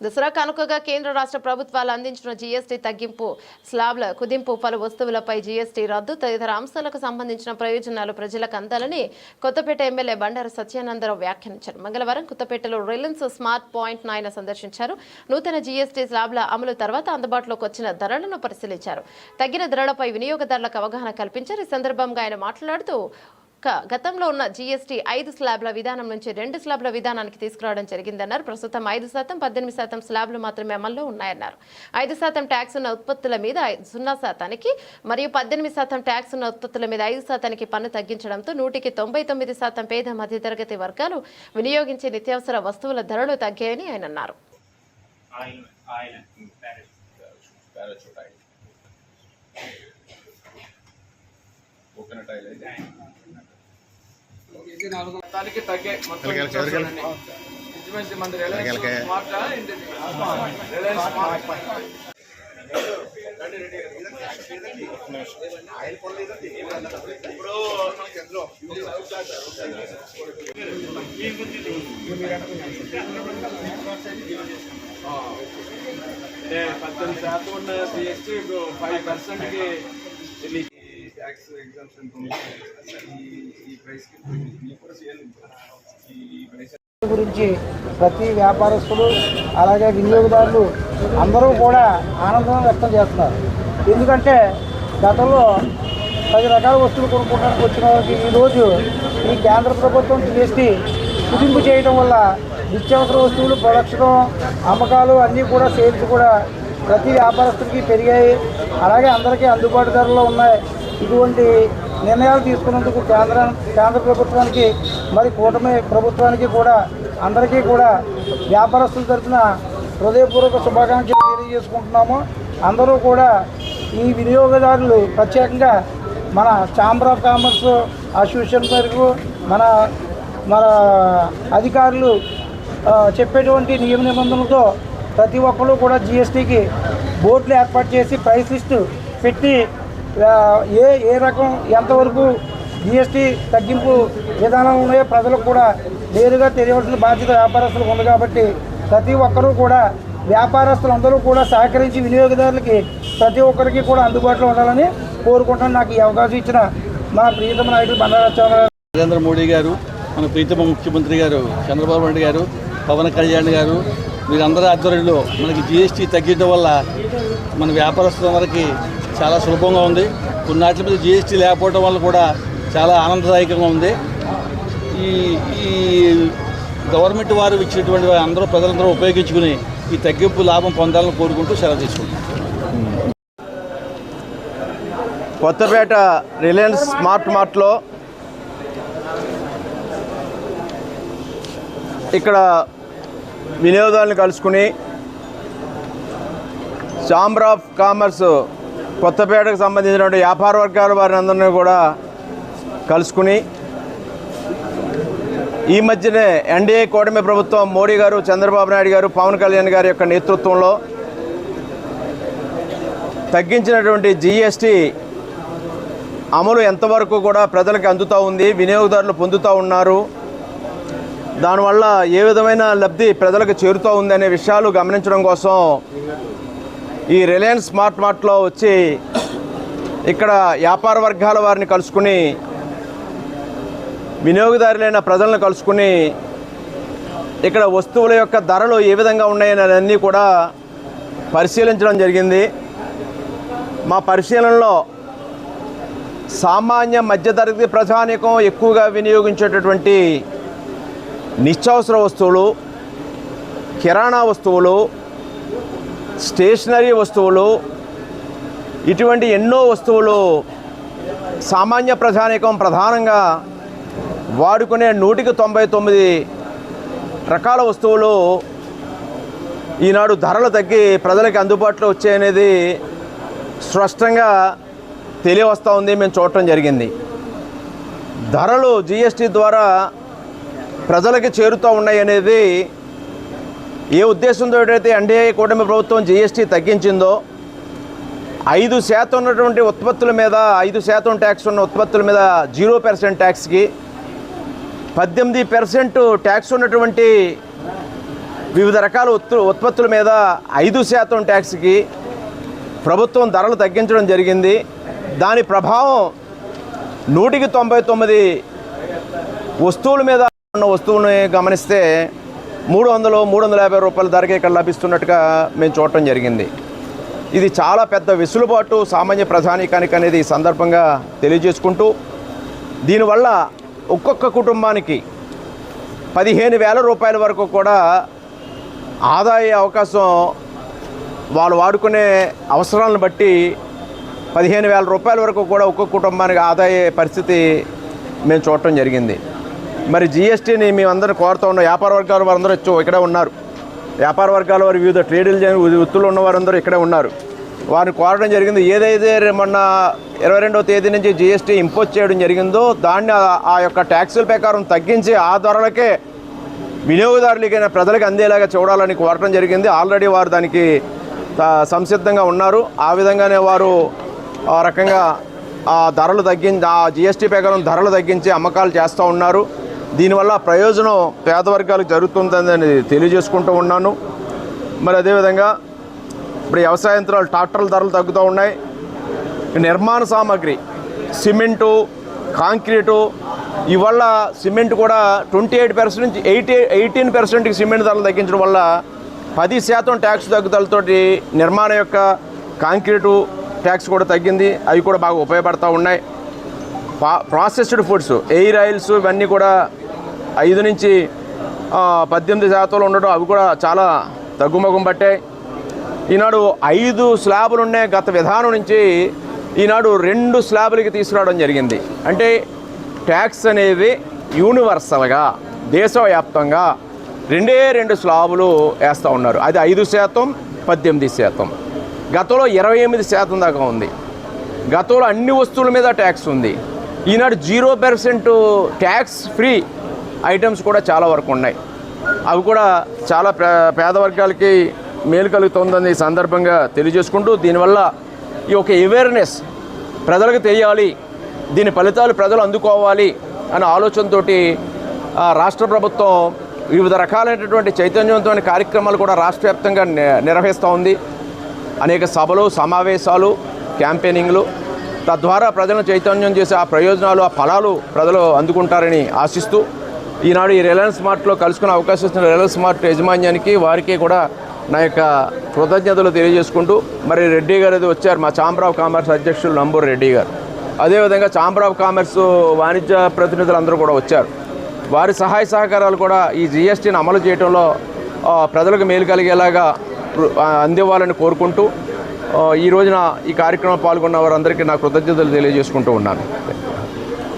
దసరా కానుకగా కేంద్ర రాష్ట్ర ప్రభుత్వాలు అందించిన జీఎస్టీ తగ్గింపు స్లాబ్ల కుదింపు పలు వస్తువులపై జీఎస్టీ రద్దు తదితర అంశాలకు సంబంధించిన ప్రయోజనాలు ప్రజలకు అందాలని కొత్తపేట ఎమ్మెల్యే బండారు సత్యానందరావు వ్యాఖ్యానించారు. మంగళవారం కొత్తపేటలో రిలయన్స్ స్మార్ట్ పాయింట్ ఆయన సందర్శించారు. నూతన జీఎస్టీ స్లాబ్ల అమలు తర్వాత అందుబాటులోకి వచ్చిన ధరలను పరిశీలించారు. తగ్గిన ధరలపై వినియోగదారులకు అవగాహన కల్పించారు. ఈ సందర్భంగా ఆయన మాట్లాడుతూ గతంలో ఉన్న జీఎస్టీ ఐదు స్లాబ్ల విధానం నుంచి రెండు స్లాబ్ల విధానానికి తీసుకురావడం జరిగిందన్నారు. ప్రస్తుతం ఐదు శాతం పద్దెనిమిది శాతం స్లాబ్లు మాత్రమే అమల్లో ఉన్నాయన్నారు. ఐదు శాతం ట్యాక్స్ ఉన్న ఉత్పత్తుల మీద సున్నా శాతానికి మరియు పద్దెనిమిది శాతం ట్యాక్స్ ఉన్న ఉత్పత్తుల మీద ఐదు శాతానికి పన్ను తగ్గించడంతో నూటికి తొంభై తొమ్మిది శాతం పేద మధ్యతరగతి వర్గాలు వినియోగించే నిత్యావసర వస్తువుల ధరలు తగ్గాయని ఆయన అన్నారు. కోకోనట్ ఆయిల్ అయితే ఇది నాలుగు మొత్తానికి తగ్గే మొత్తం ఎలకెలకి, ఎలకెలకి. ఇంచుమించు మంది రిలయన్స్ ఎలకెలకి. స్మార్ట్ ఆ? ఏంటిది? రిలయన్స్ స్మార్ట్ ఆ. అంటే పద్దెనిమిది శాతం ఉన్న ఇప్పుడు ఫైవ్ పర్సెంట్కి రిలీజ్ ట్యాక్స్ ఎగ్జామ్షన్ గురించి ప్రతి వ్యాపారస్తులు అలాగే వినియోగదారులు అందరూ కూడా ఆనందం వ్యక్తం చేస్తున్నారు. ఎందుకంటే గతంలో పది రకాల వస్తువులు కొనుక్కోవడానికి వచ్చిన వాళ్ళకి ఈరోజు ఈ కేంద్ర ప్రభుత్వం జిఎస్టీ కుదింపు చేయడం వల్ల నిత్యావసర వస్తువులు ప్రొడక్షన్ అమ్మకాలు అన్నీ కూడా సేల్స్ కూడా ప్రతి వ్యాపారస్తుడికి పెరిగాయి. అలాగే అందరికీ అందుబాటు ధరలో ఉన్నాయి. ఇటువంటి నిర్ణయాలు తీసుకున్నందుకు కేంద్ర కేంద్ర ప్రభుత్వానికి మరి కూటమి ప్రభుత్వానికి కూడా అందరికీ కూడా వ్యాపారస్తుల తరఫున హృదయపూర్వక శుభాకాంక్షలు తెలియజేసుకుంటున్నాము. అందరూ కూడా ఈ వినియోగదారులు ప్రత్యేకంగా మన ఛాంబర్ ఆఫ్ కామర్స్ అసోసియేషన్ వరకు మన మన అధికారులు చెప్పేటువంటి నియమ నిబంధనలతో ప్రతి ఒక్కరు కూడా జిఎస్టీకి బోర్డులు ఏర్పాటు చేసి ప్రైస్ లిస్టు పెట్టి ఏ ఏ రకం ఎంతవరకు జిఎస్టీ తగ్గింపు విధానం ఉన్నాయో ప్రజలకు కూడా నేరుగా తెలియవలసిన బాధ్యత వ్యాపారస్తులకు ఉంది కాబట్టి ప్రతి ఒక్కరూ కూడా వ్యాపారస్తులు అందరూ కూడా సహకరించి వినియోగదారులకి ప్రతి ఒక్కరికి కూడా అందుబాటులో ఉండాలని కోరుకుంటాను నాకు ఈ అవకాశం ఇచ్చిన మా ప్రియతమ నాయకుడు బండారు నరేంద్ర మోడీ గారు మన ప్రీతమ ముఖ్యమంత్రి గారు చంద్రబాబు నాయుడు గారు పవన్ కళ్యాణ్ గారు వీరందరి ఆధ్వర్యంలో మనకి జిఎస్టీ తగ్గించడం వల్ల మన వ్యాపారస్తులందరికీ చాలా సులభంగా ఉంది. కొన్నాటి మీద జిఎస్టీ లేకపోవడం వల్ల కూడా చాలా ఆనందదాయకంగా ఉంది. ఈ ఈ గవర్నమెంట్ వారు ఇచ్చినటువంటి అందరూ ప్రజలందరూ ఉపయోగించుకుని ఈ తగ్గింపు లాభం పొందాలని కోరుకుంటూ సెలవు తీసుకుంటాం కొత్తపేట రిలయన్స్ స్మార్ట్ మార్ట్లో ఇక్కడ వినియోగదారులను కలుసుకుని ఛాంబర్ ఆఫ్ కామర్స్ కొత్తపేటకు సంబంధించినటువంటి వ్యాపార వర్గాల వారిని అందరినీ కూడా కలుసుకుని ఈ మధ్యనే ఎన్డీఏ కూటమి ప్రభుత్వం మోడీ గారు చంద్రబాబు నాయుడు గారు పవన్ కళ్యాణ్ గారి యొక్క నేతృత్వంలో తగ్గించినటువంటి జీఎస్టీ అమలు ఎంతవరకు కూడా ప్రజలకు అందుతూ ఉంది వినియోగదారులు పొందుతూ ఉన్నారు దానివల్ల ఏ విధమైన లబ్ధి ప్రజలకు చేరుతూ ఉంది అనే విషయాలు గమనించడం కోసం ఈ రిలయన్స్ స్మార్ట్ మార్ట్లో వచ్చి ఇక్కడ వ్యాపార వర్గాల వారిని కలుసుకుని వినియోగదారులైన ప్రజలను కలుసుకుని ఇక్కడ వస్తువుల యొక్క ధరలు ఏ విధంగా ఉన్నాయని అన్నీ కూడా పరిశీలించడం జరిగింది. మా పరిశీలనలో సామాన్య మధ్యతరగతి ప్రజానికం ఎక్కువగా వినియోగించేటటువంటి నిత్యావసర వస్తువులు కిరాణా వస్తువులు స్టేషనరీ వస్తువులు ఇటువంటి ఎన్నో వస్తువులు సామాన్య ప్రజానీకం ప్రధానంగా వాడుకునే నూటికి తొంభై తొమ్మిది రకాల వస్తువులు ఈనాడు ధరలు తగ్గి ప్రజలకు అందుబాటులో వచ్చాయనేది స్పష్టంగా తెలియవస్తూ ఉంది మేము చూడటం జరిగింది. ధరలు జిఎస్టీ ద్వారా ప్రజలకి చేరుతూ ఉన్నాయి అనేది ఏ ఉద్దేశంతో అయితే ఎన్డీఏ కూటమి ప్రభుత్వం జీఎస్టీ తగ్గించిందో ఐదు శాతం ఉన్నటువంటి ఉత్పత్తుల మీద ఐదు శాతం ట్యాక్స్ ఉన్న ఉత్పత్తుల మీద జీరో పర్సెంట్ ట్యాక్స్కి పద్దెనిమిది పర్సెంట్ ట్యాక్స్ ఉన్నటువంటి వివిధ రకాల ఉత్పత్తుల మీద ఐదు శాతం ట్యాక్స్కి ప్రభుత్వం ధరలు తగ్గించడం జరిగింది. దాని ప్రభావం నూటికి తొంభై తొమ్మిది వస్తువుల మీద ఉన్న వస్తువుని గమనిస్తే మూడు వందలు మూడు వందల యాభై రూపాయల ధరకి ఇక్కడ లభిస్తున్నట్టుగా మేము చూడటం జరిగింది. ఇది చాలా పెద్ద వెసులుబాటు సామాన్య ప్రధానికానికి అనేది ఈ సందర్భంగా తెలియజేసుకుంటూ దీనివల్ల ఒక్కొక్క కుటుంబానికి పదిహేను వేల రూపాయల వరకు కూడా ఆదాయ అవకాశం వాళ్ళు వాడుకునే అవసరాలను బట్టి పదిహేను వేల రూపాయల వరకు కూడా ఒక్కొక్క కుటుంబానికి ఆదాయ పరిస్థితి మేము చూడటం జరిగింది. మరి జిఎస్టీని మేమందరం కోరుతూ ఉన్నాం. వ్యాపార వర్గాల వారందరూ వచ్చి ఇక్కడే ఉన్నారు. వ్యాపార వర్గాల వారు వివిధ ట్రేడులు వృత్తులు ఉన్న వారందరూ ఇక్కడే ఉన్నారు. వారిని కోరడం జరిగింది. ఏదైతే మొన్న ఇరవై రెండవ తేదీ నుంచి జిఎస్టీ ఇంపోజ్ చేయడం జరిగిందో దాన్ని ఆ- యొక్క ట్యాక్సుల ప్రకారం తగ్గించి ఆ ధరలకే వినియోగదారులకైన ప్రజలకు అందేలాగా చూడాలని కోరటం జరిగింది. ఆల్రెడీ వారు దానికి సంసిద్ధంగా ఉన్నారు. ఆ విధంగానే వారు ఆ రకంగా ఆ ధరలు తగ్గించి ఆ జిఎస్టీ ప్రకారం ధరలు తగ్గించి అమ్మకాలు చేస్తూ ఉన్నారు. దీనివల్ల ప్రయోజనం పేద వర్గాలకు జరుగుతుందని తెలియజేసుకుంటూ ఉన్నాను. మరి అదేవిధంగా ఇప్పుడు వ్యవసాయ యంత్రాలు ట్రాక్టర్ల ధరలు తగ్గుతూ ఉన్నాయి. నిర్మాణ సామాగ్రి సిమెంటు కాంక్రీటు ఇవల్ల సిమెంట్ కూడా ట్వంటీ ఎయిట్ పర్సెంట్ నుంచి ఎయిటీ ఎయిటీన్ పర్సెంట్కి సిమెంట్ ధరలు తగ్గించడం వల్ల పది శాతం ట్యాక్స్ తగ్గుదలతోటి నిర్మాణం యొక్క కాంక్రీటు ట్యాక్స్ కూడా తగ్గింది. అవి కూడా బాగా ఉపయోగపడతా ఉన్నాయి. పా- ప్రాసెస్డ్ ఫుడ్స్ ఎయిర్ ఆయిల్స్ ఇవన్నీ కూడా ఐదు నుంచి పద్దెనిమిది శాతంలో ఉండడం అవి కూడా చాలా తగ్గుముఖం పట్టాయి. ఈనాడు ఐదు స్లాబులు ఉండే గత విధానం నుంచి ఈనాడు రెండు స్లాబులకి తీసుకురావడం జరిగింది. అంటే ట్యాక్స్ అనేది యూనివర్సల్గా దేశవ్యాప్తంగా రెండే రెండు స్లాబులు వేస్తూ ఉన్నారు. అది ఐదు శాతం పద్దెనిమిది శాతం. గతంలో ఇరవై ఎనిమిది శాతం దాకా ఉంది. గతంలో అన్ని వస్తువుల మీద ట్యాక్స్ ఉంది. ఈనాడు zero percent tax free items కూడా చాలా వరకు ఉన్నాయి. అవి కూడా చాలా పే పేద వర్గాలకి మేలు కలుగుతుందని సందర్భంగా తెలియజేసుకుంటూ దీనివల్ల ఈ ఒక అవేర్నెస్ ప్రజలకు తెలియాలి దీని ఫలితాలు ప్రజలు అందుకోవాలి అనే ఆలోచనతో రాష్ట్ర ప్రభుత్వం వివిధ రకాలైనటువంటి చైతన్యవంతమైన కార్యక్రమాలు కూడా రాష్ట్ర వ్యాప్తంగా నిర్వహిస్తూ ఉంది. అనేక సభలు సమావేశాలు క్యాంపెయినింగ్లు తద్వారా ప్రజలను చైతన్యం చేసే ఆ ప్రయోజనాలు ఆ ఫలాలు ప్రజలు అందుకుంటారని ఆశిస్తూ ఈనాడు ఈ రిలయన్స్ మార్ట్లో కలుసుకునే అవకాశం ఇచ్చిన రిలయన్స్ మార్ట్ యాజమాన్యానికి వారికి కూడా నా యొక్క కృతజ్ఞతలు తెలియజేసుకుంటూ మరి రెడ్డి గారు అది వచ్చారు మా ఛాంబర్ ఆఫ్ కామర్స్ అధ్యక్షులు నంబూరు రెడ్డి గారు. అదేవిధంగా ఛాంబర్ ఆఫ్ కామర్స్ వాణిజ్య ప్రతినిధులు అందరూ కూడా వచ్చారు. వారి సహాయ సహకారాలు కూడా ఈ జిఎస్టీని అమలు చేయడంలో ప్రజలకు మేలు కలిగేలాగా అందివ్వాలని కోరుకుంటూ ఈ రోజున ఈ కార్యక్రమం పాల్గొన్న వారందరికీ నా కృతజ్ఞతలు తెలియజేసుకుంటూ ఉన్నాను.